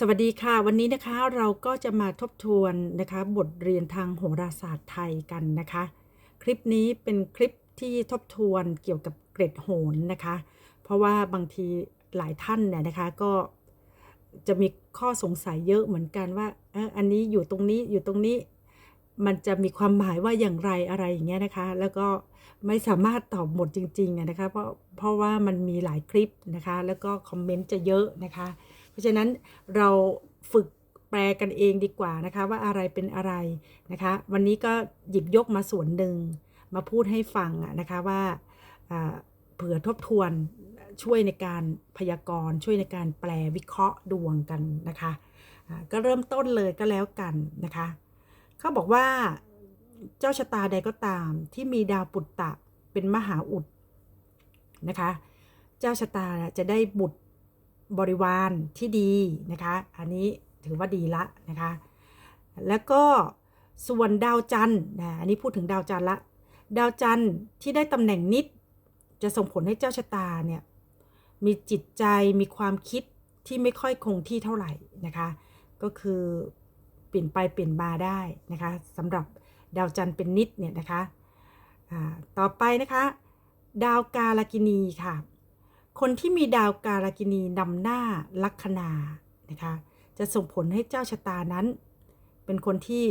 สวัสดีค่ะ วันนี้นะคะเราก็จะมาทบทวนนะคะบทเรียนทางโหราศาสตร์ไทยกันนะคะ คลิปนี้เป็นคลิปที่ทบทวนเกี่ยวกับเกร็ดโหนนะคะ เพราะว่าบางทีหลายท่านเนี่ยนะคะก็จะมีข้อสงสัยเยอะเหมือนกันว่าเอะอันนี้อยู่ตรงนี้อยู่ตรงนี้มันจะมีความหมายว่าอย่างไรอะไรอย่างเงี้ยนะคะ แล้วก็ไม่สามารถตอบหมดจริงๆนะคะเพราะเพราะว่ามันมีหลายคลิปนะคะ แล้วก็คอมเมนต์จะเยอะนะคะ ราะฉะนั้นเราฝึกแปลกันเองดีกว่านะคะว่าอะไรเป็นอะไรนะคะ วันนี้ก็หยิบยกมาส่วนหนึ่งมาพูดให้ฟังอะนะคะว่าเผื่อทบทวนช่วยในการพยากรณ์ช่วยในการแปลวิเคราะห์ดวงกันนะคะก็เริ่มต้นเลยก็แล้วกันนะคะเขาบอกว่าเจ้าชะตาใดก็ตามที่มีดาวปุตตะเป็นมหาอุดนะคะ เจ้าชะตาจะได้บุตร บริวารที่ดีนะคะ อันนี้ถือว่าดีละนะคะ แล้วก็ส่วนดาวจันทร์นะอันนี้พูดถึงดาวจันทร์ละ ดาวจันทร์ที่ได้ตำแหน่งนิด จะส่งผลให้เจ้าชะตาเนี่ยมีจิตใจมีความคิดที่ไม่ค่อยคงที่เท่าไหร่นะคะ ก็คือเปลี่ยนไปเปลี่ยนมาได้นะคะสำหรับดาวจันทร์เป็นนิดเนี่ยนะคะอ่าต่อไปนะคะ ดาวกาลกินีค่ะ คนที่มีดาวกาลกินีนำหน้าลัคนานะคะจะส่งผลให้เจ้าชะตานั้น เป็นคนที่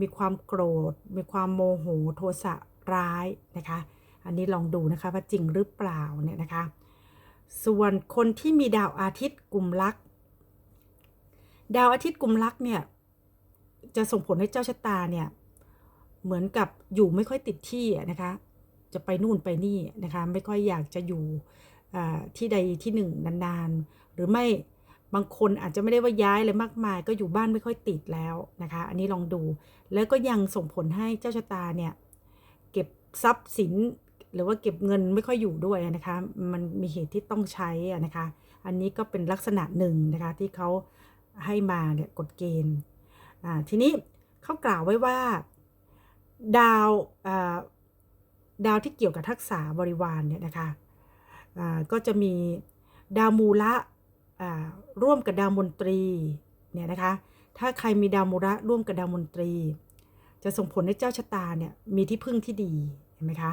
มีความโกรธ มีความโมโหโทสะร้ายนะคะ อันนี้ลองดูนะคะว่าจริงหรือเปล่าเนี่ยนะคะ ส่วนคนที่มีดาวอาทิตย์กลุ่มลักดาวอาทิตย์กลุ่มลักเนี่ยจะส่งผลให้เจ้าชะตาเนี่ยเหมือนกับอยู่ไม่ค่อยติดที่นะคะ จะไปนู่นไปนี่นะคะไม่ค่อยอยากจะอยู่ที่ใดที่หนึ่งนานๆ หรือไม่บางคนอาจจะไม่ได้ว่าย้ายอะไรมากมาย ก็อยู่บ้านไม่ค่อยติดแล้วนะคะ อันนี้ลองดูแล้วก็ยังส่งผลให้เจ้าชะตาเนี่ยเก็บทรัพย์สินหรือว่าเก็บเงินไม่ค่อยอยู่ด้วยนะคะ มันมีเหตุที่ต้องใช้นะคะ อันนี้ก็เป็นลักษณะหนึ่งนะคะที่เขาให้มาเนี่ยกฎเกณฑ์ทีนี้เขากล่าวไว้ว่าดาวอ่า ดาวที่เกี่ยวกับทักษะบริวารเนี่ยนะคะก็จะมีดาวมูละร่วมกับดาวมนตรีเนี่ยนะคะถ้าใครมีดาวมูระร่วมกับดาวมนตรี จะส่งผลให้เจ้าชะตาเนี่ยมีที่พึ่งที่ดีเห็นไหมคะ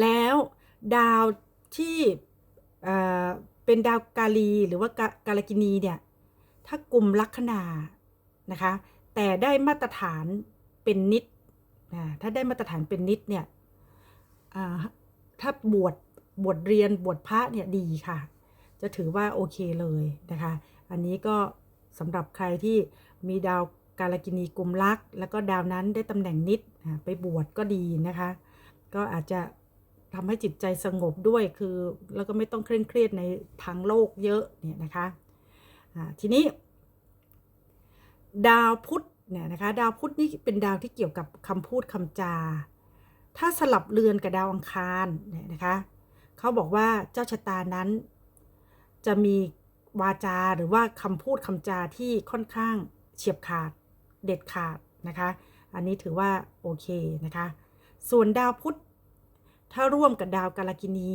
แล้วดาวที่เป็นดาวกาลีหรือว่ากากาลกินีเนี่ยถ้ากลุ่มลัคนานะคะแต่ได้มาตรฐานเป็นนิด ถ้าได้มาตรฐานเป็นนิดเนี่ยถ้าบวชบวชเรียนบวชพระเนี่ยดีค่ะ จะถือว่าโอเคเลยนะคะ อันนี้ก็สำหรับใครที่มีดาวกาลกินีกลุ่มลักแล้วก็ดาวนั้นได้ตำแหน่งนิดไปบวชก็ดีนะคะ ก็อาจจะทำให้จิตใจสงบด้วยคือ แล้วก็ไม่ต้องเคร่งเครียดในทางโลกเยอะเนี่ยนะคะทีนี้ ดาวพุธ เนี่ยนะคะดาวพุธนี่เป็นดาวที่เกี่ยวกับคำพูดคำจา ถ้าสลับเรือนกับดาวอังคารเนี่ยนะคะเขาบอกว่าเจ้าชะตานั้น จะมีวาจาหรือว่าคำพูดคำจาที่ค่อนข้างเฉียบขาดเด็ดขาดนะคะ อันนี้ถือว่าโอเคนะคะ ส่วนดาวพุธถ้าร่วมกับดาวกาลกินี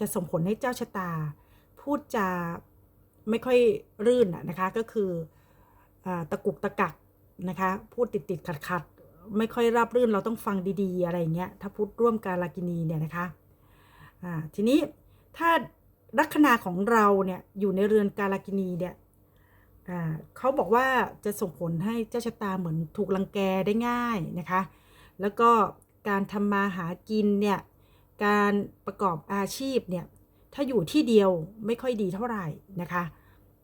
จะส่งผลให้เจ้าชะตา พูดจาไม่ค่อยรื่นอะนะคะก็คืออตะกุกตะกัก นะคะ พูดติดติดขัดขัดๆไม่ค่อยราบรื่นเราต้องฟังดีๆ อะไรเงี้ยถ้าพูดร่วมกาลากินีเนี่ยนะคะอ่าทีนี้ถ้าลัคนาของเราเนี่ยอยู่ในเรือนกาลากินีเนี่ยอ่าเขาบอกว่าจะส่งผลให้เจ้าชะตาเหมือนถูกลังแกได้ง่ายนะคะ แล้วก็การทำมาหากินเนี่ยการประกอบอาชีพเนี่ยถ้าอยู่ที่เดียวไม่ค่อยดีเท่าไหร่นะคะ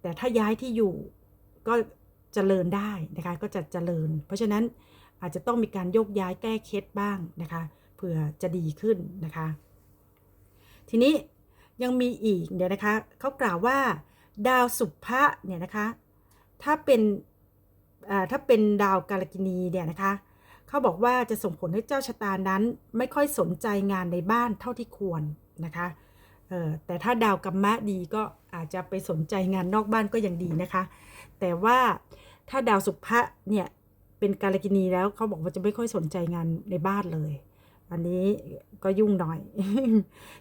แต่ถ้าย้ายที่อยู่ก็ เจริญได้นะคะก็จะเจริญ เพราะฉะนั้นอาจจะต้องมีการโยกย้ายแก้เคล็ดบ้างนะคะเผื่อจะดีขึ้นนะคะ ทีนี้ยังมีอีกเดี๋ยวนะคะเขากล่าวว่าดาวสุภะเนี่ยนะคะถ้าเป็นถ้าเป็นดาวกาลกินีเนี่ยนะคะเขาบอกว่าจะส่งผลให้เจ้าชะตานั้น ไม่ค่อยสนใจงานในบ้านเท่าที่ควรนะคะแต่ถ้าดาวกัมมะดีก็อาจจะไปสนใจงานนอกบ้านก็ยังดีนะคะ แต่ว่าถ้าดาวสุภะเนี่ยเป็นกาลกินีแล้วเขาบอกว่าจะไม่ค่อยสนใจงานในบ้านเลย อันนี้ก็ยุ่งหน่อย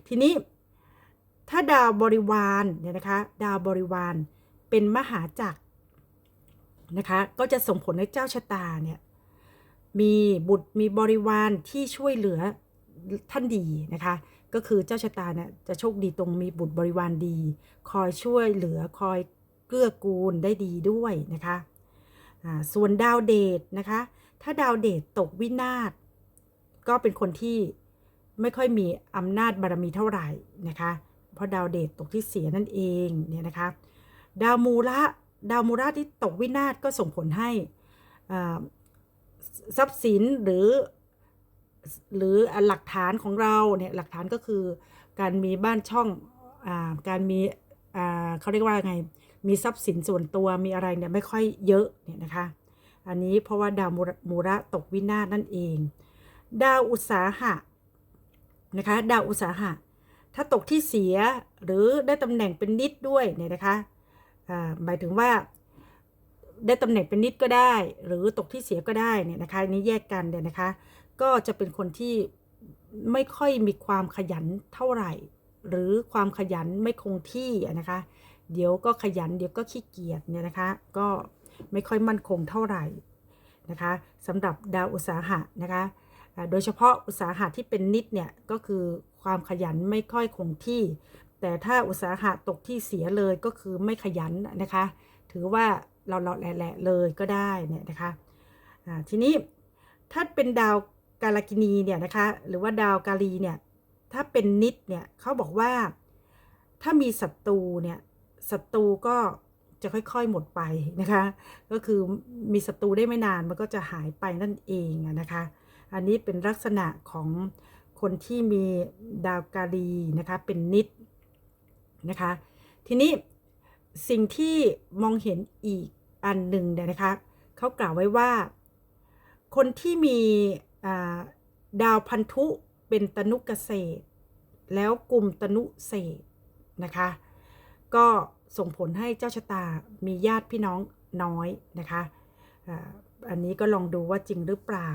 ทีนี้ถ้าดาวบริวารเนี่ยนะคะ ดาวบริวารเป็นมหาจักรนะคะ ก็จะส่งผลให้เจ้าชะตาเนี่ยมีบุตรมีบริวารที่ช่วยเหลือท่านดีนะคะ ก็คือเจ้าชะตาเนี่ยจะโชคดีตรงมีบุตรบริวารดี คอยช่วยเหลือคอย กื้อกูลได้ดีด้วยนะคะส่วนดาวเดชนะคะ ถ้าดาวเดชตกวินาศก็เป็นคนที่ไม่ค่อยมีอำนาจบารมีเท่าไหร่นะคะ เพราะดาวเดชตกที่เสียนั่นเองเนี่ยนะคะ ดาวมูระดาวมูระที่ตกวินาศก็ส่งผลให้ทรัพย์สินหรือ หรือหลักฐานของเราเนี่ยหลักฐานก็คือการมีบ้านช่องอการมีเขาเรียกว่าไง มีทรัพย์สินส่วนตัวมีอะไรเนี่ยไม่ค่อยเยอะเนี่ยนะคะ อันนี้เพราะว่าดาวมูระมูระตกวินาศนั่นเอง ดาวอุตสาหะนะคะดาวอุตสาหะ ถ้าตกที่เสียหรือได้ตำแหน่งเป็นนิดด้วยเนี่ยนะคะหมายถึงว่าได้ตำแหน่งเป็นนิดก็ได้ หรือตกที่เสียก็ได้เนี่ยนะคะนี้แยกกันเนี่ยนะคะ ก็จะเป็นคนที่ไม่ค่อยมีความขยันเท่าไหร่ หรือความขยันไม่คงที่นะคะ เดี๋ยวก็ขยันเดี๋ยวก็ขี้เกียจเนี่ยนะคะ ก็ไม่ค่อยมั่นคงเท่าไหร่นะคะสำหรับดาวอุตสาหะนะคะโดยเฉพาะอุตสาหะที่เป็นนิดเนี่ยก็คือความขยันไม่ค่อยคงที่ แต่ถ้าอุตสาหะตกที่เสียเลยก็คือไม่ขยันนะคะ ถือว่าเราเราแหละเลยก็ได้เนี่ยนะคะทีนี้ถ้าเป็นดาวกาลกินีเนี่ยนะคะหรือว่าดาวกาลีเนี่ยถ้าเป็นนิดเนี่ยเขาบอกว่าถ้ามีศัตรูเนี่ย ศัตรูก็จะค่อย ๆ หมดไปนะคะ ก็คือมีศัตรูได้ไม่นานมันก็จะหายไปนั่นเองนะคะ อันนี้เป็นลักษณะของคนที่มีดาวกาลีนะคะเป็นนิดนะคะ ทีนี้สิ่งที่มองเห็นอีกอันหนึ่งเนี่ยนะคะเขากล่าวไว้ว่า คนที่มีดาวพันธุเป็นตนุเกษตร แล้วกลุ่มตนุเศษนะคะ ก็ส่งผลให้เจ้าชะตามีญาติพี่น้องน้อยนะคะอันนี้ก็ลองดูว่าจริงหรือเปล่า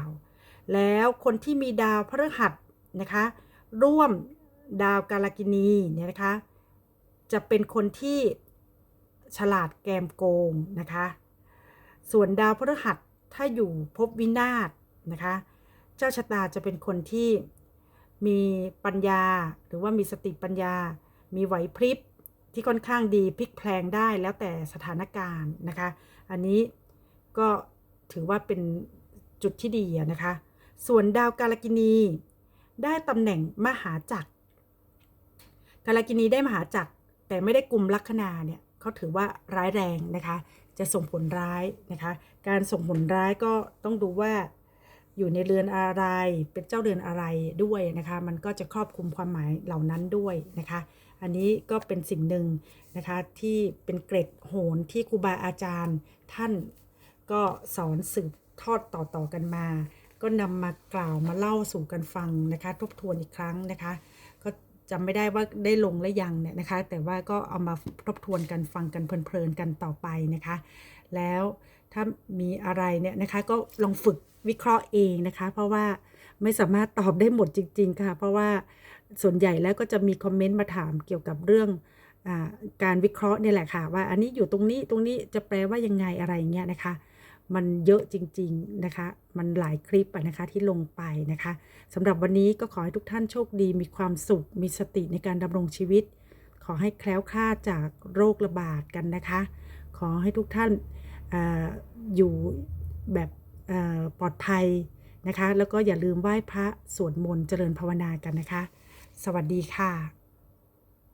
แล้วคนที่มีดาวพฤหัสนะคะ ร่วมดาวกาลกินีเนี่ยนะคะ จะเป็นคนที่ฉลาดแกมโกงนะคะ ส่วนดาวพฤหัสถ้าอยู่ภพวินาศนะคะ เจ้าชะตาจะเป็นคนที่มีปัญญาหรือว่ามีสติปัญญา มีไหวพริบ ที่ค่อนข้างดีพลิกแพลงได้แล้วแต่สถานการณ์นะคะ อันนี้ก็ถือว่าเป็นจุดที่ดีนะคะ ส่วนดาวกาลกินี ได้ตำแหน่งมหาจักรกาลกินีได้มหาจักรแต่ไม่ได้กลุ่มลัคนาเนี่ยเขาถือว่าร้ายแรงนะคะ จะส่งผลร้ายนะคะ การส่งผลร้ายก็ต้องดูว่าอยู่ในเรือนอะไรเป็นเจ้าเรือนอะไรด้วยนะคะ มันก็จะครอบคลุมความหมายเหล่านั้นด้วยนะคะ อันนี้ก็เป็นสิ่งหนึ่งนะคะที่เป็นเกร็ดโหนที่ครูบาอาจารย์ ท่านก็สอนสืบทอดต่อๆกันมา ก็นำมากล่าวมาเล่าสู่กันฟังนะคะทบทวนอีกครั้งนะคะ ก็จำไม่ได้ว่าได้ลงและยังเนี่ยนะคะ แต่ว่าก็เอามาทบทวนกันฟังกันเพลินๆกันต่อไปนะคะ แล้วถ้ามีอะไรเนี่ยนะคะก็ลองฝึกวิเคราะห์เองนะคะ เพราะว่าไม่สามารถตอบได้หมดจริง ๆ ค่ะ เพราะว่า ส่วนใหญ่แล้วก็จะมีคอมเมนต์มาถามเกี่ยวกับเรื่องอการวิเคราะห์นี่แหละค่ะ ว่าอันนี้อยู่ตรงนี้ตรงนี้จะแปลว่ายังไงอะไรเงี้ยนะคะ มันเยอะจริง ๆนะคะ มันหลายคลิปะนะคะที่ลงไปนะคะสำหรับวันนี้ก็ขอให้ทุกท่านโชคดี มีความสุข มีสติในการดำรงชีวิต ขอให้แคล้วคลาดจากโรคระบาดกันนะคะ ขอให้ทุกท่านออยู่แบบปลอดภัยนะคะ แล้วก็อย่าลืมไหว้พระสวดมนต์เจริญภาวนากันนะคะ สวัสดีค่ะ